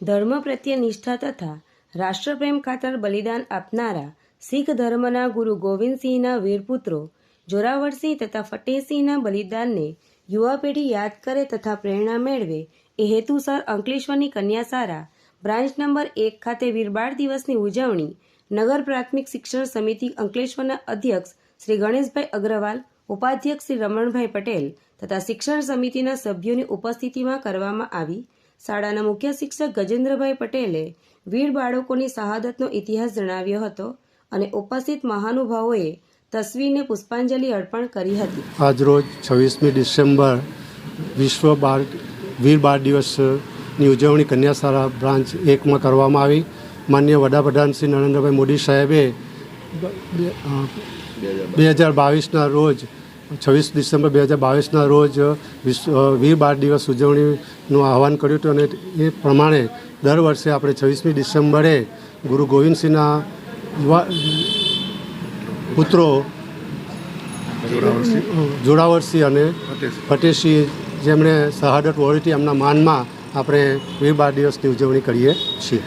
ધર્મ પ્રત્યે નિષ્ઠા તથા રાષ્ટ્રપ્રેમ ખાતર બલિદાન આપનારા શીખ ધર્મના ગુરુ ગોવિંદસિંહના વીરપુત્રો, જોરાવરસિંહ તથા ફતેહસિંહના બલિદાનને યુવા પેઢી યાદ કરે તથા પ્રેરણા મેળવે એ હેતુસર અંકલેશ્વરની કન્યાસારા બ્રાન્ચ નંબર એક ખાતે વીરબાળ દિવસની ઉજવણી નગર પ્રાથમિક શિક્ષણ સમિતિ અંકલેશ્વરના અધ્યક્ષ શ્રી ગણેશભાઈ અગ્રવાલ, ઉપાધ્યક્ષ શ્રી રમણભાઈ પટેલ તથા શિક્ષણ સમિતિના સભ્યોની ઉપસ્થિતિમાં કરવામાં આવી. શાળાના મુખ્ય શિક્ષક ગજેન્દ્રભાઈ પટેલે વીર બાળકોની શહાદતનો ઇતિહાસ જણાવ્યો હતો અને ઉપસ્થિત મહાનુભાવોએ તસવીરને પુષ્પાંજલિ અર્પણ કરી હતી. આજરોજ છવ્વીસમી ડિસેમ્બર વિશ્વ બાળ વીર બાળ દિવસની ઉજવણી કન્યાશાળા બ્રાન્ચ એકમાં કરવામાં આવી. માન્ય વડાપ્રધાન શ્રી નરેન્દ્રભાઈ મોદી સાહેબે બે હજાર બાવીસના રોજ, છવ્વીસ ડિસેમ્બર બે હજાર બાવીસના રોજ વિશ્વ વીર બાળ દિવસ ઉજવણીનું આહવાન કર્યું હતું અને એ પ્રમાણે દર વર્ષે આપણે છવ્વીસમી ડિસેમ્બરે ગુરુ ગોવિંદસિંહના યુવા પુત્રો જોડાવરસિંહ અને ફતેહસિંહ જેમણે શહાદત વહોરી એમના માનમાં આપણે વીર બાળ દિવસની ઉજવણી કરીએ છીએ.